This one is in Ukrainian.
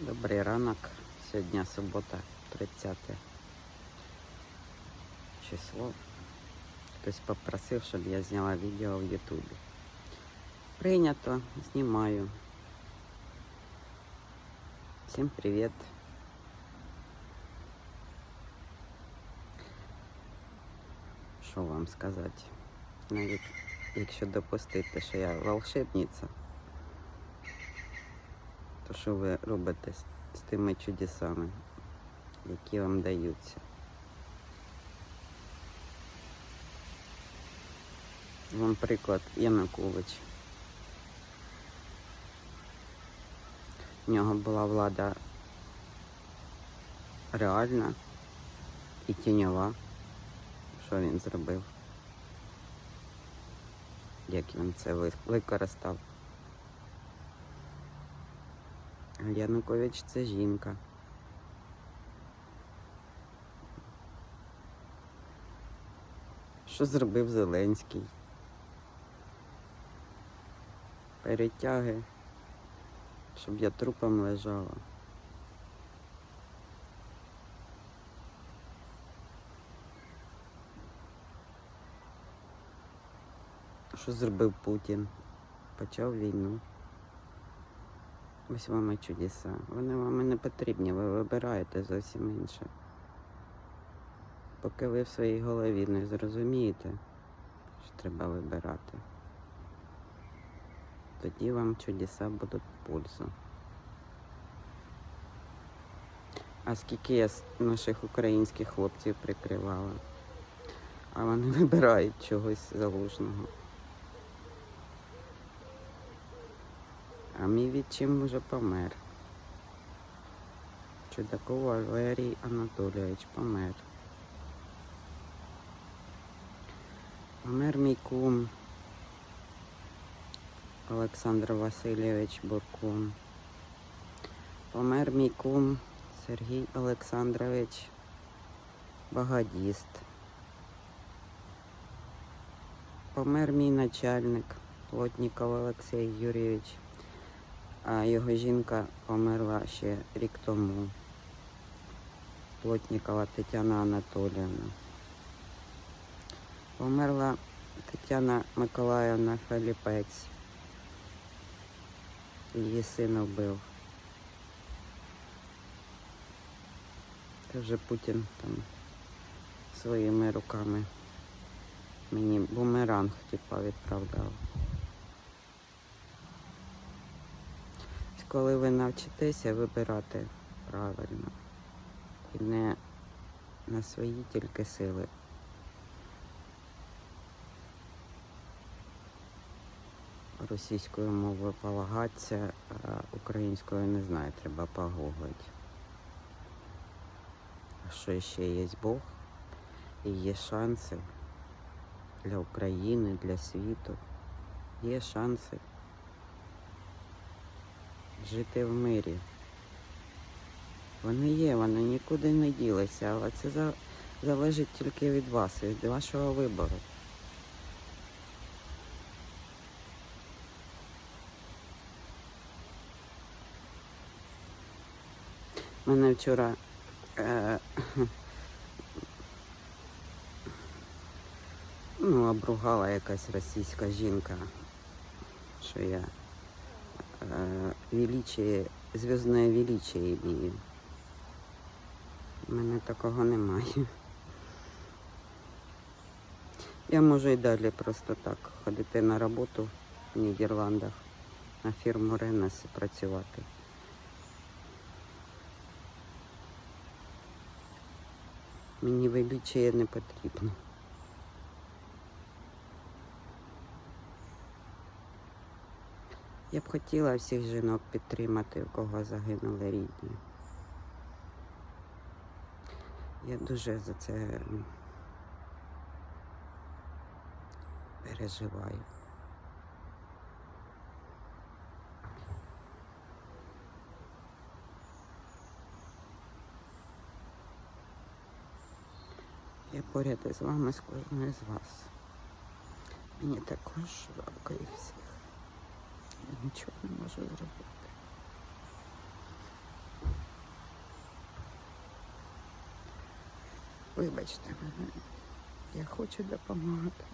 Добрий ранок. Сьогодні субота, 30 число. Хтось попросив, щоб я зняла відео в Ютубі. Прийнято, знімаю. Всім привіт. Що вам сказати? Навіть якщо допустити, що я волшебниця, то що ви робите з, тими чудесами, які вам даються? Вам приклад Янукович. У нього була влада реальна і тіньова. Що він зробив? Як він це використав? А Янукович це жінка. Що зробив Зеленський? Перетяги, щоб я трупом лежала. Що зробив Путін? Почав війну. Ось вам і чудеса. Вони вам і не потрібні, ви вибираєте зовсім інше. Поки ви в своїй голові не зрозумієте, що треба вибирати, тоді вам чудеса будуть в. А скільки я наших українських хлопців прикривала, а вони вибирають чогось залужного. А мій відчим вже помер. Чудаков Валерій Анатолійович помер. Помер мій кум Олександр Васильович Буркун. Помер мій кум Сергій Олександрович Багадіст. Помер мій начальник Плотніков Олексій Юрійович, а його жінка померла ще рік тому. Плотнікова Тетяна Анатоліївна. Померла Тетяна Миколаївна Феліпець. Її син вбив. Це вже Путін там своїми руками мені бумеранг типа відправляв. Коли ви навчитеся вибирати правильно і не на свої тільки сили. Російською мовою полагатися, а українською не знаю, треба погуглити. А що ще є Бог і є шанси для України, для світу. Є шанси жити в мирі. Вони є, вони нікуди не ділися, але це за- залежить тільки від вас, від вашого вибору. Мене вчора е, ну, обругала якась російська жінка, що я величие, зв'язне величие імею. У мене такого немає. Я можу і далі просто так ходити на роботу в Нідерландах, на фірму Ренес працювати. Мені величие не потрібно. Я б хотіла всіх жінок підтримати, у кого загинули рідні. Я дуже за це переживаю. Я поряд із вами з кожною з вас. Мені також жалко їх всіх. я нічого не могу зробити. Вибачте мене, я хочу допомагати.